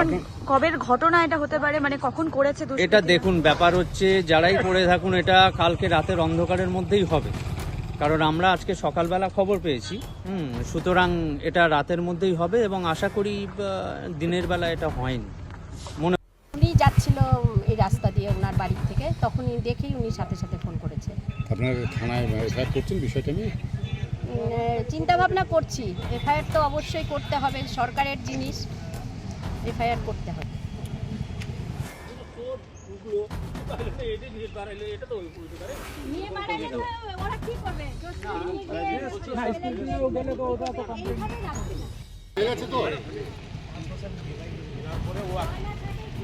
এখন কবের ঘটনা এটা হতে পারে? মানে কখন করেছে? এটা দেখুন ব্যাপার হচ্ছে যারাই করে থাকুন এটা কালকে রাতের অন্ধকারের মধ্যেই হবে। কারণ আমরা আজকে সকালবেলা খবর পেয়েছি। হুম সুতরাং এটা রাতের মধ্যেই হবে এবং আশা করি দিনের বেলা এটা হয়নি। মনে উনি যাচ্ছিল এই রাস্তা দিয়ে ওনার বাড়ি থেকে তখনই দেখেই উনি সাথে সাথে ফোন করেছে। আপনার থানায় এফআইআর করছেন বিষয়টা নিয়ে? চিন্তা ভাবনা করছি। এফআইআর তো অবশ্যই করতে হবে সরকারের জিনিস। এফআইআর করতে হবে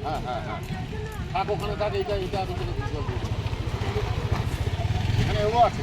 হ্যাঁ হ্যাঁ হ্যাঁ থাক ওখানে থাক এইটা এইটা আমি এখানে এও আছে।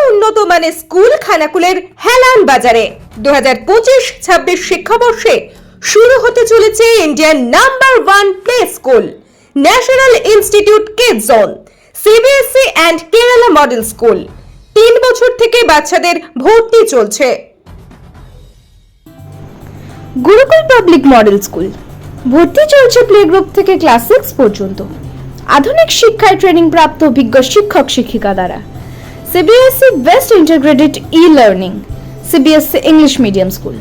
উন্নত স্কুল খানাকুলের হেলান বাজারে। দু হাজার শিক্ষাবর্ষে শুরু হতে চলেছে Indian number one play school, national institute kid zone CBSE and Kerala model school. তিন বছর থেকে বাচ্চাদের ভর্তি চলছে। গুরুকুল পাবলিক মডেল স্কুল, ভর্তি চলছে প্লে গ্রুপ থেকে ক্লাস সিক্স পর্যন্ত। আধুনিক শিক্ষায় ট্রেনিং প্রাপ্ত অভিজ্ঞ শিক্ষক শিক্ষিকা দ্বারা। CBSE best integrated e learning CBSE English medium school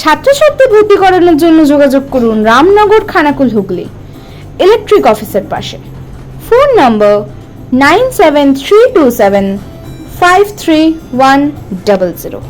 ছাত্রছাত্রী ভর্তি করানোর জন্য যোগাযোগ করুন রামনগর, খানাকুল, হুগলি ইলেকট্রিক অফিসের পাশে। Phone number nine seven three two seven five three one double zero.